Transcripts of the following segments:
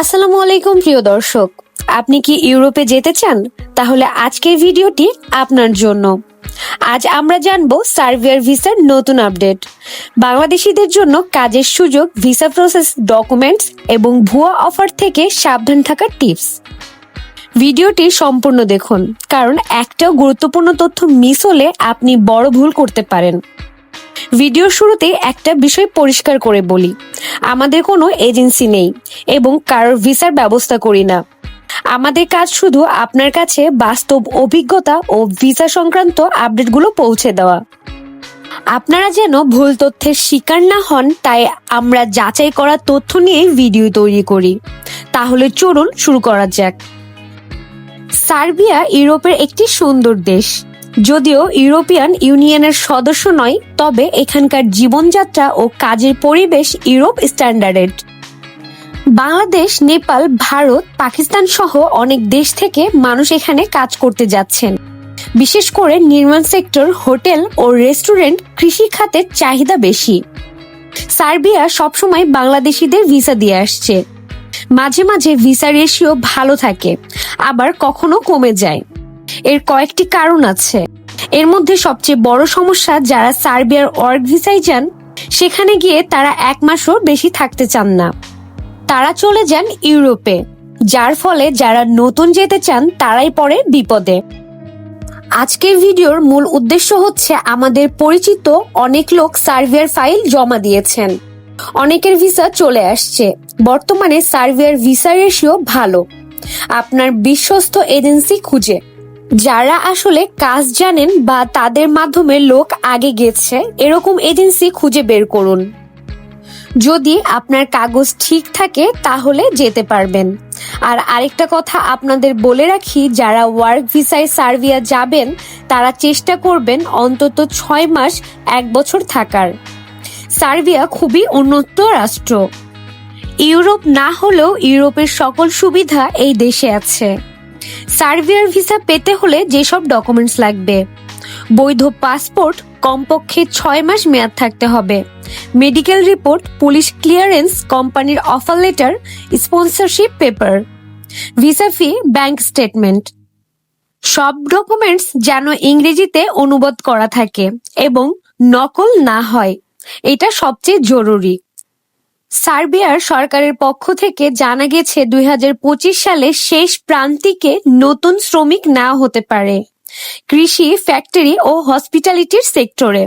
আসসালামু আলাইকুম, প্রিয় দর্শক। আপনি কি ইউরোপে যেতে চান? তাহলে আজকের ভিডিওটি আপনার জন্য। আজ আমরা জানব সার্ভিয়ার ভিসার নতুন আপডেট। বাংলাদেশিদের জন্য কাজের সুযোগ, ভিসা প্রসেস, ডকুমেন্টস এবং ভুয়া অফার থেকে সাবধান থাকার টিপস। ভিডিওটি সম্পূর্ণ দেখুন, কারণ একটাও গুরুত্বপূর্ণ তথ্য মিস হলে আপনি বড় ভুল করতে পারেন। ভিডিওর শুরুতে একটা বিষয় পরিষ্কার করে বলি। আমাদের কোনো এজেন্সি নেই এবং কারোর ভিসার ব্যবস্থা করি না। আমাদের কাজ শুধু আপনার কাছে বাস্তব অভিজ্ঞতা ও ভিসা সংক্রান্ত আপডেটগুলো পৌঁছে দেওয়া। আপনারা যেন ভুল তথ্যের শিকার না হন, তাই আমরা যাচাই করা তথ্য নিয়ে ভিডিও তৈরি করি। তাহলে চলুন শুরু করা যাক। সার্বিয়া ইউরোপের একটি সুন্দর দেশ। যদিও ইউরোপিয়ান ইউনিয়নের সদস্য নয়, তবে এখানকার জীবনযাত্রা ও কাজের পরিবেশ ইউরোপ স্ট্যান্ডার্ডেড বাংলাদেশ, নেপাল, ভারত, পাকিস্তান সহ অনেক দেশ থেকে মানুষ এখানে কাজ করতে যাচ্ছেন। বিশেষ করে নির্মাণ সেক্টর, হোটেল ও রেস্টুরেন্ট কৃষি খাতের চাহিদা বেশি। সার্বিয়া সবসময় বাংলাদেশিদের ভিসা দিয়ে আসছে। মাঝে মাঝে ভিসা রেশিও ভালো থাকে, আবার কখনো কমে যায়। এর কয়েকটি কারণ আছে। এর মধ্যে সবচেয়ে বড় সমস্যা যারা সার্বিয়ার ওয়ার্ক ভিসায় যান সেখানে গিয়ে তারা এক মাসও বেশি থাকতে চান না। তারা চলে যান ইউরোপে, যার ফলে যারা নতুন যেতে চান, তারাই পড়ে বিপদে। আজকের ভিডিওর মূল উদ্দেশ্য হচ্ছে আমাদের পরিচিত অনেক লোক সার্ভিয়ার ফাইল জমা দিয়েছেন। অনেকের ভিসা চলে আসছে। বর্তমানে সার্ভিয়ার ভিসা রেশিও ভালো। আপনার বিশ্বস্ত এজেন্সি খুঁজে। যারা আসলে কাজ জানেন বা তাদের মাধ্যমে লোক আগে গেছে, এরকম এজেন্সি খুঁজে বের করুন। যদি আপনার কাগজ ঠিক থাকে, তাহলে যেতে পারবেন। আর আরেকটা কথা আপনাদের বলে রাখি, যারা ওয়ার্ক ভিসায় সার্বিয়া যাবেন, তারা চেষ্টা করবেন অন্তত ছয় মাস এক বছর থাকার। সার্বিয়া খুবই উন্নত রাষ্ট্র। ইউরোপ না হলেও ইউরোপের সকল সুবিধা এই দেশে আছে। সার্বিয়ার ভিসা পেতে হলে যেসব ডকুমেন্টস লাগবে। বৈধ পাসপোর্ট, কমপক্ষে ছয় মাস মেয়াদ থাকতে হবে। মেডিকেল রিপোর্ট, পুলিশ ক্লিয়ারেন্স, কোম্পানির offer letter, sponsorship paper. Visa fee, bank statement. সব ডকুমেন্টস যেন ইংরেজিতে অনুবাদ করা থাকে এবং নকল না হয়। এটা সবচেয়ে জরুরি। সার্বিয়ার সরকারের পক্ষ থেকে জানা গেছে দুই হাজার পঁচিশ সালে শেষ প্রান্তিকে নতুন শ্রমিক নেওয়া হতে পারে কৃষি ফ্যাক্টরি ও হসপিটালিটির সেক্টরে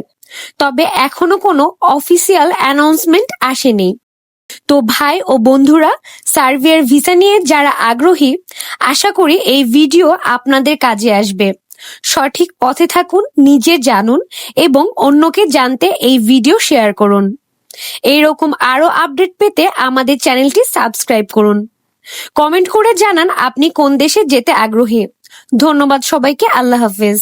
তবে এখনও কোনো অফিসিয়াল অ্যানাউন্সমেন্ট আসেনি। তো ভাই ও বন্ধুরা, সার্বিয়ার ভিসা নিয়ে যারা আগ্রহী, আশা করি এই ভিডিও আপনাদের কাজে আসবে। সঠিক পথে থাকুন, নিজে জানুন এবং অন্যকে জানতে এই ভিডিও শেয়ার করুন। এইরকম আরও আপডেট পেতে আমাদের চ্যানেলটি সাবস্ক্রাইব করুন। কমেন্ট করে জানান আপনি কোন দেশে যেতে আগ্রহী। ধন্যবাদ সবাইকে, আল্লাহ হাফেজ।